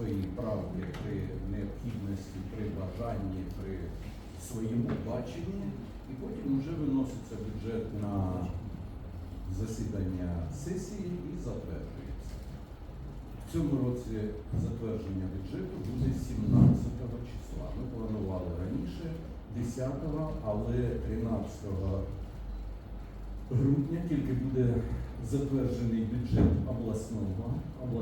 свої правки при необхідності, при бажанні, при своєму баченні, і потім вже виноситься бюджет на засідання сесії і затверджується. В цьому році затвердження бюджету буде 17 числа. Ми планували раніше 10-го, але 13 грудня тільки буде затверджений бюджет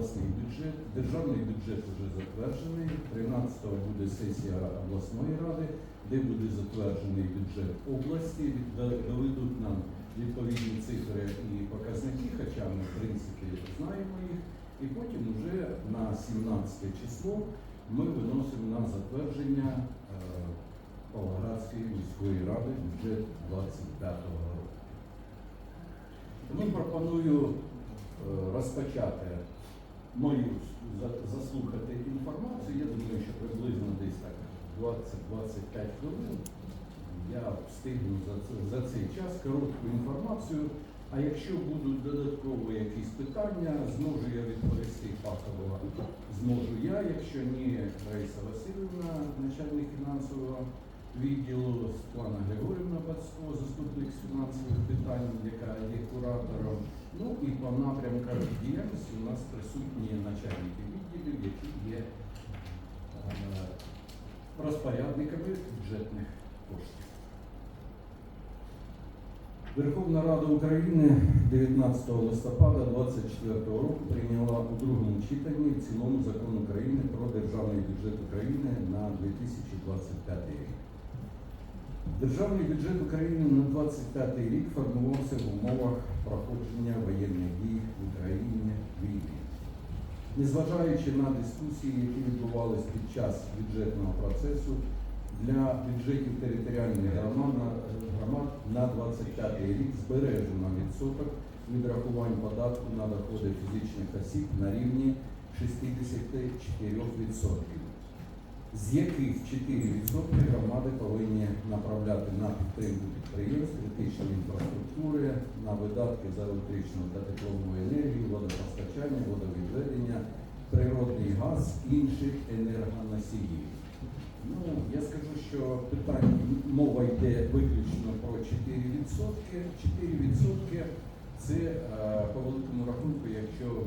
обласний бюджет. Державний бюджет вже затверджений. 13-го буде сесія обласної ради, де буде затверджений бюджет області. Доведуть нам відповідні цифри і показники, хоча ми в принципі знаємо їх. І потім вже на 17 число ми виносимо на затвердження е, Павлоградської міської ради бюджет 25 року. Тому пропоную е, розпочати мою заслухати інформацію. Я думаю, що приблизно десь так 20-25 хвилин я встигну за, за цей час коротку інформацію. А якщо будуть додаткові якісь питання, зможу я відповісти фахово. Зможу я, якщо ні, Раїса Васильівна, начальник фінансового відділу, Світлана Григорівна Бацько, заступник фінансових питань, яка є куратором. Ну і по напрямках діяльності у нас присутні начальники відділів, які є е, розпорядниками бюджетних коштів. Верховна Рада України 19 листопада 2024 року прийняла у другому читанні цілому закон України про державний бюджет України на 2025 рік. Державний бюджет України на 2025 рік формувався в умовах проходження воєнних дій в Україні війни. Незважаючи на дискусії, які відбувалися під час бюджетного процесу, для бюджетів територіальних громад на 25 рік збережено відсоток відрахувань податку на доходи фізичних осіб на рівні 64%, з яких 4% громади повинні направляти на підтримку підприємств, критичної інфраструктури, на видатки за електричну та теплову енергію, водопостачання, водовідведення, природний газ, інших енергоносіїв. Ну, я скажу, що питання мова йде виключно про 4%. 4% це е, по великому рахунку, якщо е,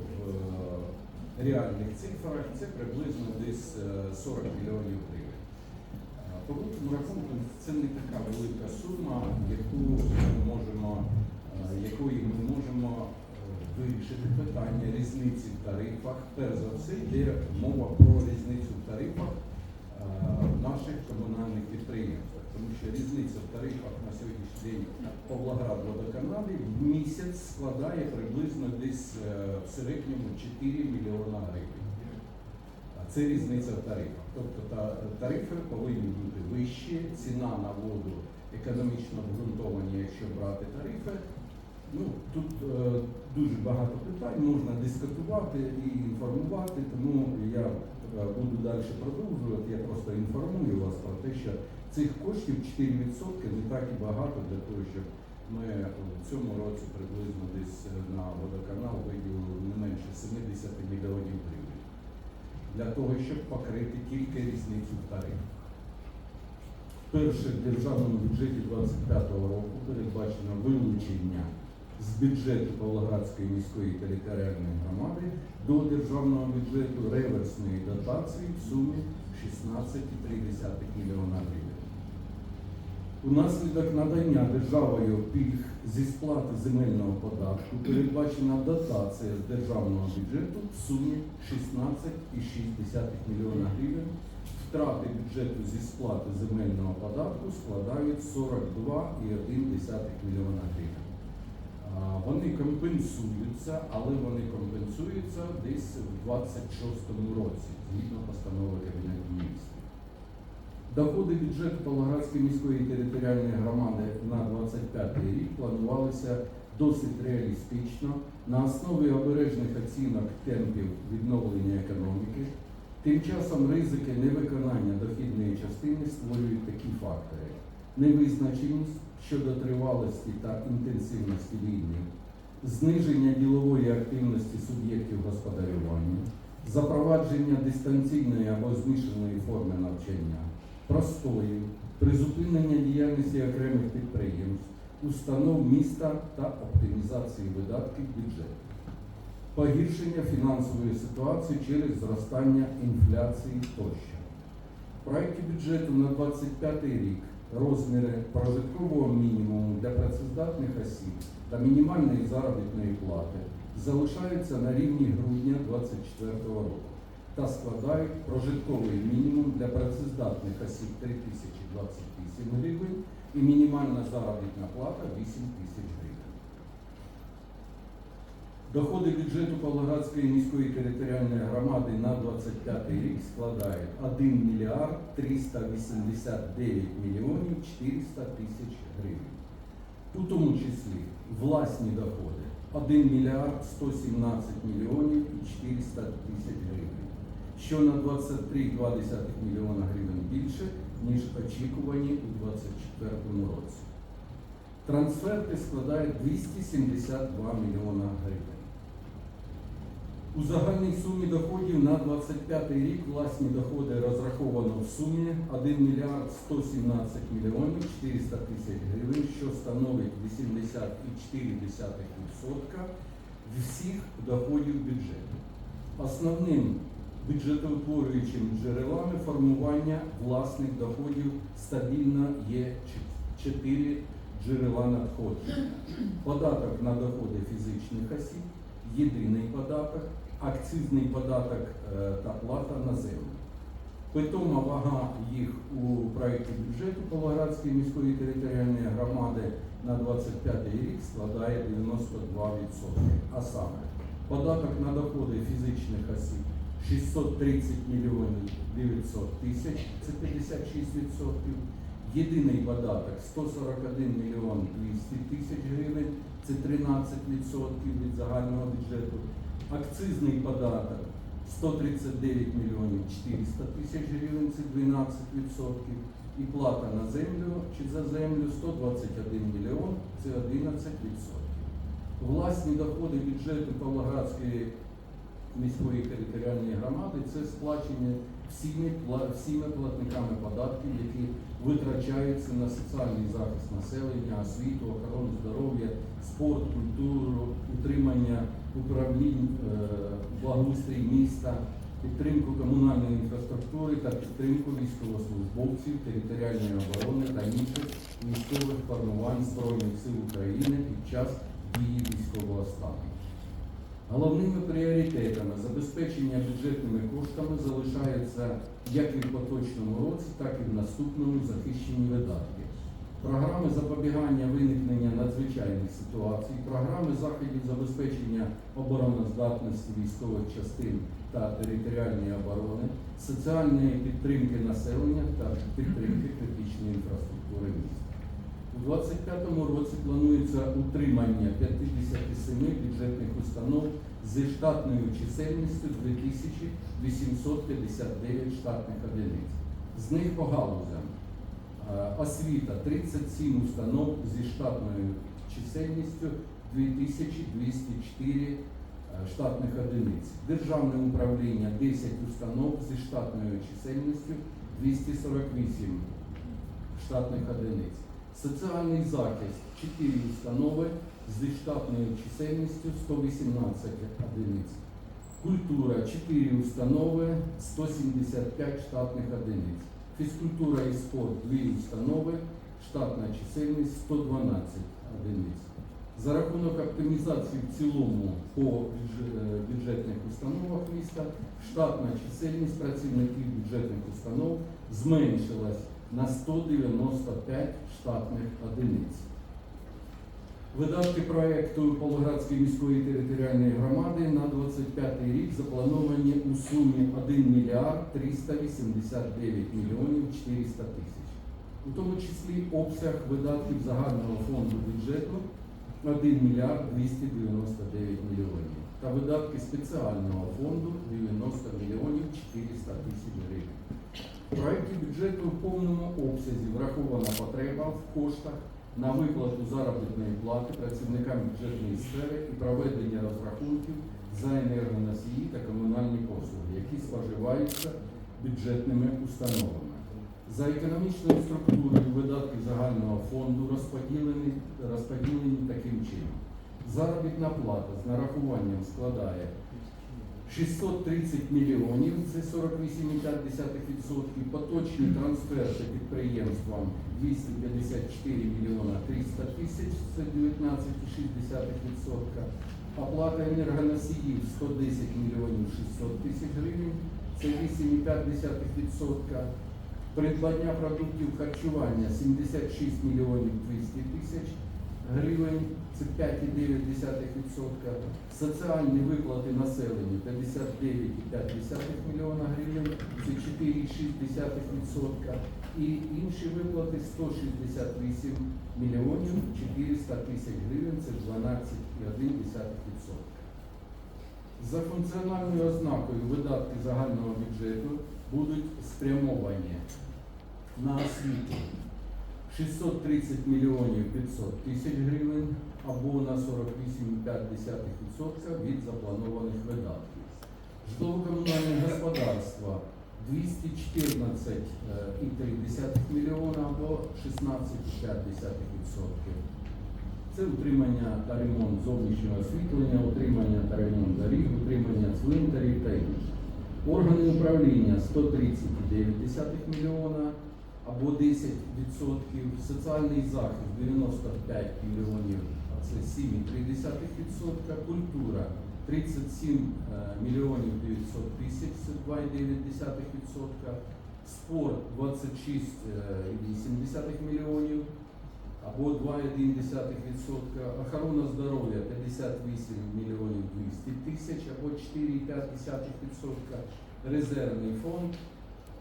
реальних цифрах, це приблизно десь е, 40 мільйонів гривень. Е, По великому це не така велика сума, яку ми можемо, е, якої ми можемо е, вирішити питання різниці в тарифах. Перш за все йде мова про різницю в тарифах е, наших комунальних підприємствах, тому що різниця в тарифах на сьогоднішній день Павлоград водоканалі в місяць складає приблизно десь е, в середньому 4 мільйона гривень. А Це різниця в тарифах. Тобто та- тарифи повинні бути вищі, ціна на воду економічно обґрунтовані, якщо брати тарифи. Ну, тут е, дуже багато питань, можна дискутувати і інформувати, тому я е, буду далі продовжувати. Я просто інформую вас про те, що цих коштів 4% не так і багато для того, щоб ми в цьому році приблизно десь на водоканал виділили не менше 70 мільйонів гривень для того, щоб покрити тільки різницю в тарифах. Вперше в державному бюджеті 2025 року передбачено вилучення з бюджету Павлоградської міської територіальної громади до державного бюджету реверсної дотації в сумі 16,3 мільйона гривень. Унаслідок надання державою пільг зі сплати земельного податку передбачена дотація з державного бюджету в сумі 16,6 мільйона гривень. Втрати бюджету зі сплати земельного податку складають 42,1 мільйона гривень. Вони компенсуються, але вони компенсуються десь в 26-му році, згідно постанови Кабінету міністрів. Доходи бюджету Павлоградської міської територіальної громади на 25 рік планувалися досить реалістично на основі обережних оцінок темпів відновлення економіки. Тим часом ризики невиконання дохідної частини створюють такі фактори: невизначеність щодо тривалості та інтенсивності війни, зниження ділової активності суб'єктів господарювання, запровадження дистанційної або змішаної форми навчання, простої, призупинення діяльності окремих підприємств, установ міста та оптимізації видатків бюджету, погіршення фінансової ситуації через зростання інфляції тощо. В проєкті бюджету на 25 рік розміри прожиткового мінімуму для працездатних осіб та мінімальної заробітної плати залишаються на рівні грудня 2024 року та складають прожитковий мінімум для працездатних осіб 3028 гривень і мінімальна заробітна плата 8 тисяч гривень. Доходи бюджету Павлоградської міської територіальної громади на 25 рік складають 1 мільярд 389 мільйонів 400 тисяч гривень. У тому числі власні доходи 1 мільярд 117 мільйонів і 400 тисяч гривень, що на 23,2 мільйона гривень більше, ніж очікувані у 2024 році. Трансферти складають 272 мільйона гривень. У загальній сумі доходів на 25 рік власні доходи розраховано в сумі 1 мільярд 117 мільйонів 400 тисяч гривень, що становить 80,4% всіх доходів бюджету. Основним бюджетоутворюючим джерелами формування власних доходів стабільно є чот- чотири джерела надходження. Податок на доходи фізичних осіб, єдиний податок, акцизний податок е, та плата на землю. Питома вага їх у проєкті бюджету Павлоградської міської територіальної громади на 25 рік складає 92%. А саме податок на доходи фізичних осіб 630 мільйонів 900 тисяч, це 56%. Єдиний податок 141 мільйон 200 тисяч гривень, це 13% від загального бюджету. Акцизний податок 139 мільйонів 400 тисяч гривень, це 12%. І плата на землю чи за землю 121 мільйон, це 11%. Власні доходи бюджету Павлоградської міської територіальної громади це сплачення всіми, всіми платниками податків, які витрачаються на соціальний захист населення, освіту, охорону здоров'я, спорт, культуру, утримання управлінь, е, благоустрій міста, підтримку комунальної інфраструктури та підтримку військовослужбовців територіальної оборони та інших військових формувань Збройних сил України під час дії військового стану. Головними пріоритетами забезпечення бюджетними коштами залишаються як і в поточному році, так і в наступному захищені видатки. Програми запобігання виникнення надзвичайних ситуацій, програми заходів забезпечення обороноздатності військових частин та територіальної оборони, соціальної підтримки населення та підтримки критичної інфраструктури міста. У 2025 році планується утримання 57 бюджетних установ зі штатною чисельністю 2859 штатних одиниць. З них по галузям е, освіта 37 установ зі штатною чисельністю 2204 е, штатних одиниць. Державне управління 10 установ зі штатною чисельністю 248 штатних одиниць. Соціальний захист 4 установи зі штатною чисельністю 118 одиниць. Культура 4 установи 175 штатних одиниць. Фізкультура і спорт 2 установи, штатна чисельність 112 одиниць. За рахунок оптимізації в цілому по е, бюджетних установах міста штатна чисельність працівників бюджетних установ зменшилась на 195 штатних одиниць. Видатки проекту Павлоградської міської територіальної громади на 25 рік заплановані у сумі 1 мільярд 389 мільйонів 400 тисяч. У тому числі обсяг видатків загального фонду бюджету 1 мільярд 299 мільйонів та видатки спеціального фонду 90 мільйонів 400 тисяч гривень. В бюджету в повному обсязі врахована потреба в коштах на виплату заробітної плати працівникам бюджетної сфери і проведення розрахунків за енергоносії та комунальні послуги, які споживаються бюджетними установами. За економічною структурою видатки загального фонду розподілені, розподілені таким чином. Заробітна плата з нарахуванням складає 630 мільйонів, це 48,5%, поточні трансферти підприємствам 254 мільйона 300 тисяч, це 19,6%, оплата енергоносіїв 110 мільйонів 600 тисяч гривень, це 8,5%, придбання продуктів харчування 76 мільйонів 200 тисяч гривень, це 5,9%, соціальні виплати населенню 59,5 мільйона гривень, це 4,6%, і інші виплати 168 мільйонів 400 тисяч гривень, це 12,1%. За функціональною ознакою видатки загального бюджету будуть спрямовані на освіту 630 мільйонів 500 тисяч гривень або на 48,5% від запланованих видатків. Житлово-комунальне господарство 214,3 мільйона або 16,5%. Це утримання та ремонт зовнішнього освітлення, утримання та ремонт доріг, утримання цвинтарів та інше. Органи управління 130,9 мільйона або 10%, соціальний захист 95 мільйонів, а це 7,3%, культура 37 е, мільйонів 900 тисяч, це 2,9%, спорт 26,8 мільйонів, або 2,1%, охорона здоров'я 58 мільйонів 200 тисяч. Або 4,5%, резервний фонд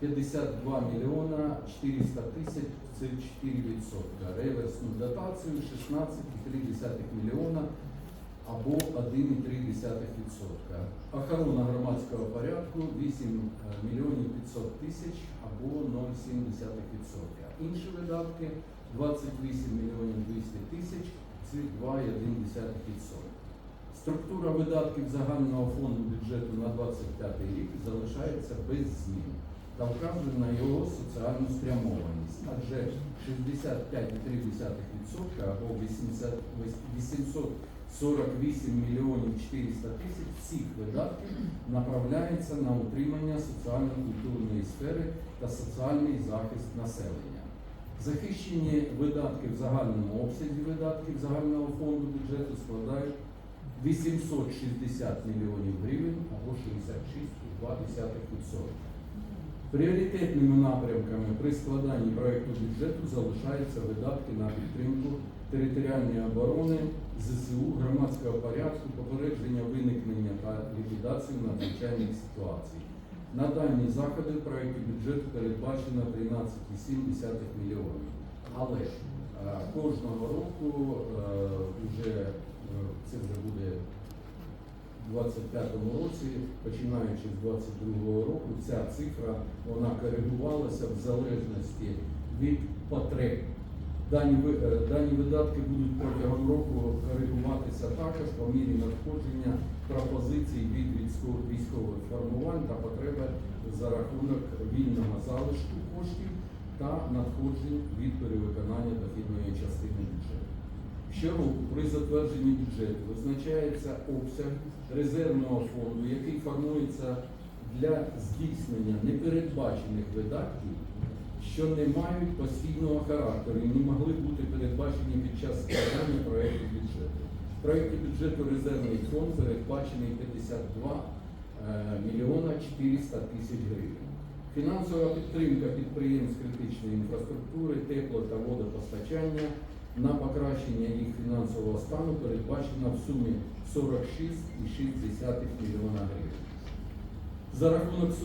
52 мільйона 400 тисяч, це 4%, реверсну дотацію 16,3 мільйона або 1,3%. Охорона громадського порядку 8 мільйонів 500 тисяч або 0,7%. Інші видатки 28 мільйонів 200 тисяч, це 2,1%. Структура видатків загального фонду бюджету на 25 рік залишається без змін та вказує на його соціальну спрямованість, адже 65,3% або 80 848 мільйонів 400 тисяч всіх видатків направляється на утримання соціально-культурної сфери та соціальний захист населення. Захищені видатки в загальному обсязі видатків загального фонду бюджету складають 860 мільйонів гривень або 66,2%. Пріоритетними напрямками при складанні проекту бюджету залишаються видатки на підтримку територіальної оборони, ЗСУ, громадського порядку, попередження виникнення та ліквідацію надзвичайних ситуацій. На дані заходи в проєкті бюджету передбачено 13,7 мільйонів. Але е, кожного року е, вже е, це вже буде у 25-му році, починаючи з 22-го року, ця цифра вона коригувалася в залежності від потреб. Дані, е, дані видатки будуть протягом року коригуватися також по мірі надходження пропозицій від військових формувань та потреби за рахунок вільного залишку коштів та надходжень від перевиконання дохідної частини бюджету. Щороку при затвердженні бюджету визначається обсяг резервного фонду, який формується для здійснення непередбачених видатків, що не мають постійного характеру і не могли бути передбачені під час складання проєкту бюджету. В проєкті бюджету резервний фонд передбачений 52 е, мільйона 400 тисяч гривень. Фінансова підтримка підприємств критичної інфраструктури, тепло та водопостачання на покращення їх фінансового стану передбачена в сумі 46,6 мільйона гривень. За рахунок